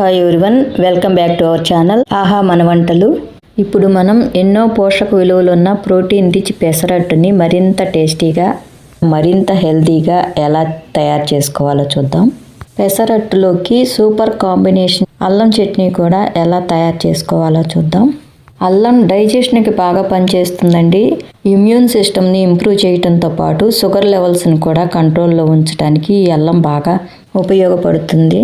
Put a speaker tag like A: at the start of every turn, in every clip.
A: Hi everyone welcome back to our channel ఆహా మన వంటలు ఇప్పుడు మనం ఎన్నో పోషక విలువలు ఉన్న ప్రోటీన్ రిచ్ పెసరట్టుని మరింత టేస్టీగా మరింత హెల్తీగా ఎలా తయారు చేసుకోవాలో చూద్దాం. పెసరట్టులోకి సూపర్ కాంబినేషన్ అల్లం చట్నీ కూడా ఎలా తయారు చేసుకోవాలో చూద్దాం. అల్లం డైజెషన్కి బాగా పనిచేస్తుందండి. ఇమ్యూన్ సిస్టమ్ని ఇంప్రూవ్ చేయడంతో పాటు షుగర్ లెవెల్స్ని కూడా కంట్రోల్లో ఉంచడానికి ఈ అల్లం బాగా ఉపయోగపడుతుంది.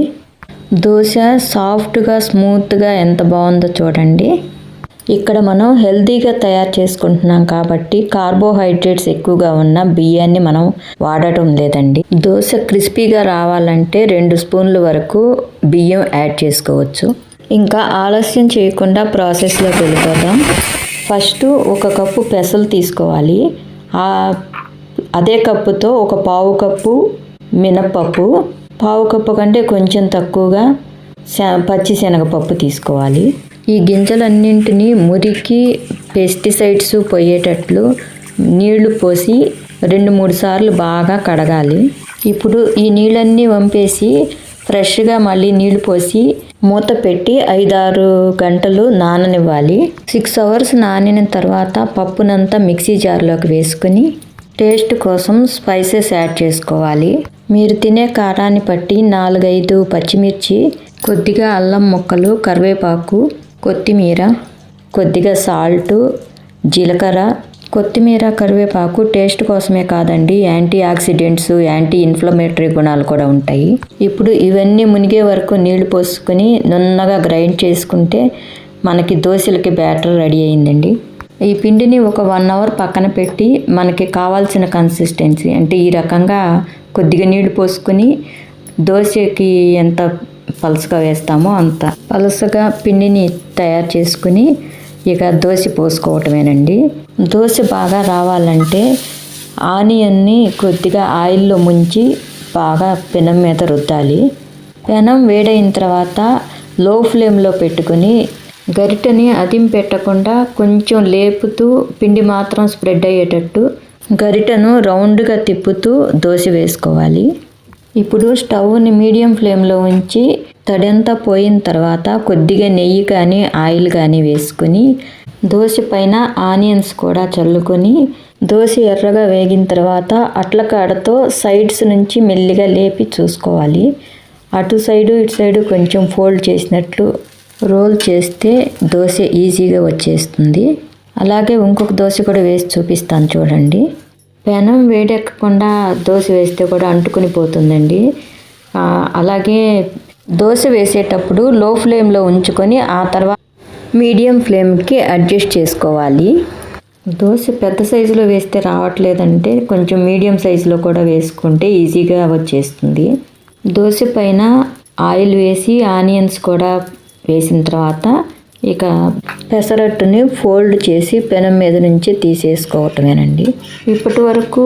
A: దోశ సాఫ్ట్గా స్మూత్గా ఎంత బాగుందో చూడండి. ఇక్కడ మనం హెల్తీగా తయారు చేసుకుంటున్నాం కాబట్టి కార్బోహైడ్రేట్స్ ఎక్కువగా ఉన్న బియ్యాన్ని మనం వాడటం లేదండి. దోశ క్రిస్పీగా రావాలంటే రెండు స్పూన్ల వరకు బియ్యం యాడ్ చేసుకోవచ్చు. ఇంకా ఆలస్యం చేయకుండా ప్రాసెస్లోకి వెళ్ళిపోదాం. ఫస్ట్ ఒక కప్పు పెసలు తీసుకోవాలి. ఆ అదే కప్పుతో ఒక పావు కప్పు మినప్పప్పు పావు కప్పు కంటే కొంచెం తక్కువగా శ- పచ్చి శనగపప్పు తీసుకోవాలి. ఈ గింజలన్నింటినీ మురికి పెస్టిసైడ్స్ పోయేటట్లు నీళ్ళు పోసి రెండు మూడు సార్లు బాగా కడగాలి. ఇప్పుడు ఈ నీళ్ళన్నీ వంపేసి ఫ్రెష్గా మళ్ళీ నీళ్ళు పోసి మూత పెట్టి ఐదారు గంటలు నాననివ్వాలి. సిక్స్ అవర్స్ నానిన తర్వాత పప్పునంతా మిక్సీ జార్లోకి వేసుకుని టేస్ట్ కోసం స్పైసెస్ యాడ్ చేసుకోవాలి. మీరు తినే కారాన్ని బట్టి నాలుగైదు పచ్చిమిర్చి కొద్దిగా అల్లం ముక్కలు కరివేపాకు కొత్తిమీర కొద్దిగా సాల్టు జీలకర్ర కొత్తిమీర కరివేపాకు టేస్ట్ కోసమే కాదండి యాంటీ ఆక్సిడెంట్స్ యాంటీ ఇన్ఫ్లమేటరీ గుణాలు కూడా ఉంటాయి. ఇప్పుడు ఇవన్నీ మునిగే వరకు నీళ్ళు పోసుకొని నున్నగా గ్రైండ్ చేసుకుంటే మనకి దోశలకి బ్యాటర్ రెడీ అయిందండి. ఈ పిండిని ఒక వన్ అవర్ పక్కన పెట్టి మనకి కావాల్సిన కన్సిస్టెన్సీ అంటే ఈ రకంగా కొద్దిగా నీళ్ళు పోసుకొని దోశకి ఎంత పలసగా వేస్తామో అంత పలసగా పిండిని తయారు చేసుకుని ఇక దోశ పోసుకోవటమేనండి. దోశ బాగా రావాలంటే ఆనియన్ని కొద్దిగా ఆయిల్లో ముంచి బాగా పెనం మీద రుద్దాలి. పెనం వేడైన తర్వాత లో ఫ్లేమ్లో పెట్టుకుని గరిటెని అదిం పెట్టకుండా కొంచెం లేపుతూ పిండి మాత్రం స్ప్రెడ్ అయ్యేటట్టు గరిటను రౌండ్గా తిప్పుతూ దోశ వేసుకోవాలి. ఇప్పుడు స్టవ్ని మీడియం ఫ్లేమ్లో ఉంచి తడంతా పోయిన తర్వాత కొద్దిగా నెయ్యి కానీ ఆయిల్ కానీ వేసుకుని దోశ పైన ఆనియన్స్ కూడా చల్లుకొని దోశ ఎర్రగా వేగిన తర్వాత అట్ల కాడతో సైడ్స్ నుంచి మెల్లిగా లేపి చూసుకోవాలి. అటు సైడు ఇటు సైడు కొంచెం ఫోల్డ్ చేసినట్లు రోల్ చేస్తే దోశ ఈజీగా వచ్చేస్తుంది. అలాగే ఇంకొక దోశ కూడా వేసి చూపిస్తాను చూడండి. పెనం వేడెక్కకుండా దోశ వేస్తే కూడా అంటుకుని పోతుందండి. అలాగే దోశ వేసేటప్పుడు లో ఫ్లేమ్లో ఉంచుకొని ఆ తర్వాత మీడియం ఫ్లేమ్కి అడ్జస్ట్ చేసుకోవాలి. దోశ పెద్ద సైజులో వేస్తే రావట్లేదంటే కొంచెం మీడియం సైజులో కూడా వేసుకుంటే ఈజీగా వచ్చేస్తుంది. దోశ పైన ఆయిల్ వేసి ఆనియన్స్ కూడా వేసిన తర్వాత ఇక పెసరట్టుని ఫోల్డ్ చేసి పెనం మీద నుంచి తీసేసుకోవటమేనండి. ఇప్పటి వరకు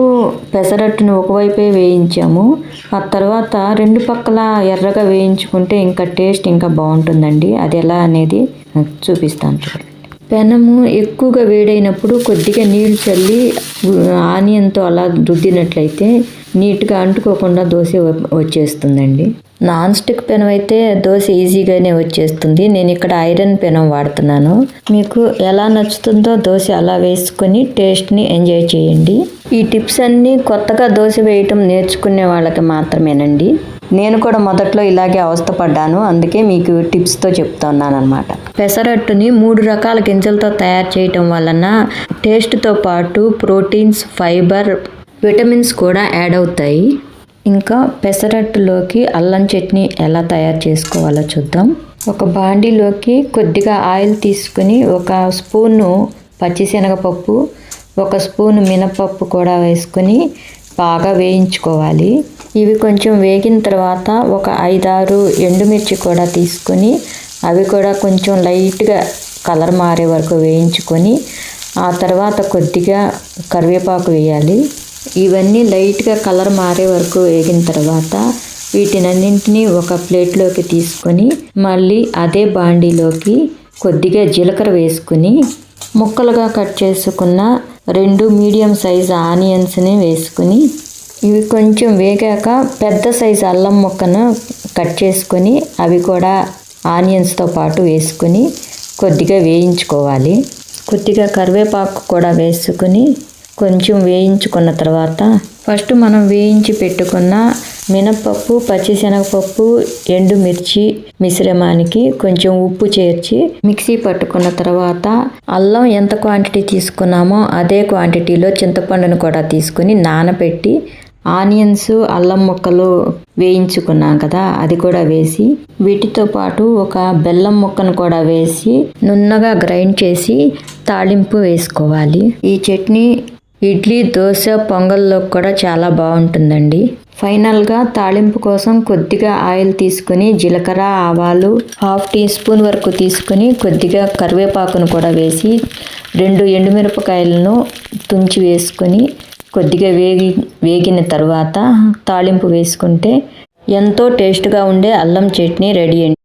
A: పెసరట్టుని ఒకవైపే వేయించాము. ఆ తర్వాత రెండు పక్కల ఎర్రగా వేయించుకుంటే ఇంకా టేస్ట్ ఇంకా బాగుంటుందండి. అది ఎలా అనేది చూపిస్తాను చూడండి. పెనము ఎక్కువగా వేడైనప్పుడు కొద్దిగా నీళ్ళు చల్లి ఆనియన్తో అలా రుద్దినట్లయితే నీట్గా అంటుకోకుండా దోశ వచ్చేస్తుందండి. నాన్ స్టిక్ పెనం అయితే దోశ ఈజీగానే వచ్చేస్తుంది. నేను ఇక్కడ ఐరన్ పెనం వాడుతున్నాను. మీకు ఎలా నచ్చుతుందో దోశ అలా వేసుకొని టేస్ట్ని ఎంజాయ్ చేయండి. ఈ టిప్స్ అన్నీ కొత్తగా దోశ వేయటం నేర్చుకునే వాళ్ళకి మాత్రమేనండి. నేను కూడా మొదట్లో ఇలాగే అవస్థపడ్డాను అందుకే మీకు టిప్స్తో చెప్తున్నాను అనమాట పెసరట్టుని మూడు రకాల గింజలతో తయారు చేయటం వలన టేస్ట్తో పాటు ప్రోటీన్స్ ఫైబర్ విటమిన్స్ కూడా యాడ్ అవుతాయి. ఇంకా పెసరట్టులోకి అల్లం చట్నీ ఎలా తయారు చేసుకోవాలో చూద్దాం. ఒక బాండీలోకి కొద్దిగా ఆయిల్ తీసుకుని ఒక స్పూను పచ్చిశనగపప్పు ఒక స్పూన్ మినపప్పు కూడా వేసుకుని బాగా వేయించుకోవాలి. ఇవి కొంచెం వేగిన తర్వాత ఒక ఐదారు ఎండుమిర్చి కూడా తీసుకొని అవి కూడా కొంచెం లైట్గా కలర్ మారే వరకు వేయించుకొని ఆ తర్వాత కొద్దిగా కరివేపాకు వేయాలి. ఇవన్నీ లైట్గా కలర్ మారే వరకు వేగిన తర్వాత వీటినన్నింటినీ ఒక ప్లేట్లోకి తీసుకొని మళ్ళీ అదే బాండీలోకి కొద్దిగా జీలకర్ర వేసుకుని ముక్కలుగా కట్ చేసుకున్న రెండు మీడియం సైజ్ ఆనియన్స్ని వేసుకుని ఇవి కొంచెం వేగాక పెద్ద సైజు అల్లం ముక్కను కట్ చేసుకొని అవి కూడా ఆనియన్స్తో పాటు వేసుకుని కొద్దిగా వేయించుకోవాలి. కొద్దిగా కరివేపాకు కూడా వేసుకుని కొంచెం వేయించుకున్న తర్వాత ఫస్ట్ మనం వేయించి పెట్టుకున్న మినపప్పు పచ్చిశనగపప్పు ఎండుమిర్చి మిశ్రమానికి కొంచెం ఉప్పు చేర్చి మిక్సీ పట్టుకున్న తర్వాత అల్లం ఎంత క్వాంటిటీ తీసుకున్నామో అదే క్వాంటిటీలో చింతపండును కూడా తీసుకుని నానబెట్టి ఆనియన్స్ అల్లం ముక్కలు వేయించుకున్నాం కదా అది కూడా వేసి వీటితో పాటు ఒక బెల్లం ముక్కను కూడా వేసి నున్నగా గ్రైండ్ చేసి తాళింపు వేసుకోవాలి. ఈ చట్నీ ఇడ్లీ దోశ పొంగల్లో కూడా చాలా బాగుంటుందండి. ఫైనల్గా తాళింపు కోసం కొద్దిగా ఆయిల్ తీసుకుని జీలకర్ర ఆవాలు హాఫ్ టీ స్పూన్ వరకు తీసుకుని కొద్దిగా కరివేపాకును కూడా వేసి రెండు ఎండుమిరపకాయలను తుంచి వేసుకొని కొద్దిగా వేగి వేగిన తర్వాత తాళింపు వేసుకుంటే ఎంతో టేస్ట్గా ఉండే అల్లం చట్నీ రెడీ అండి.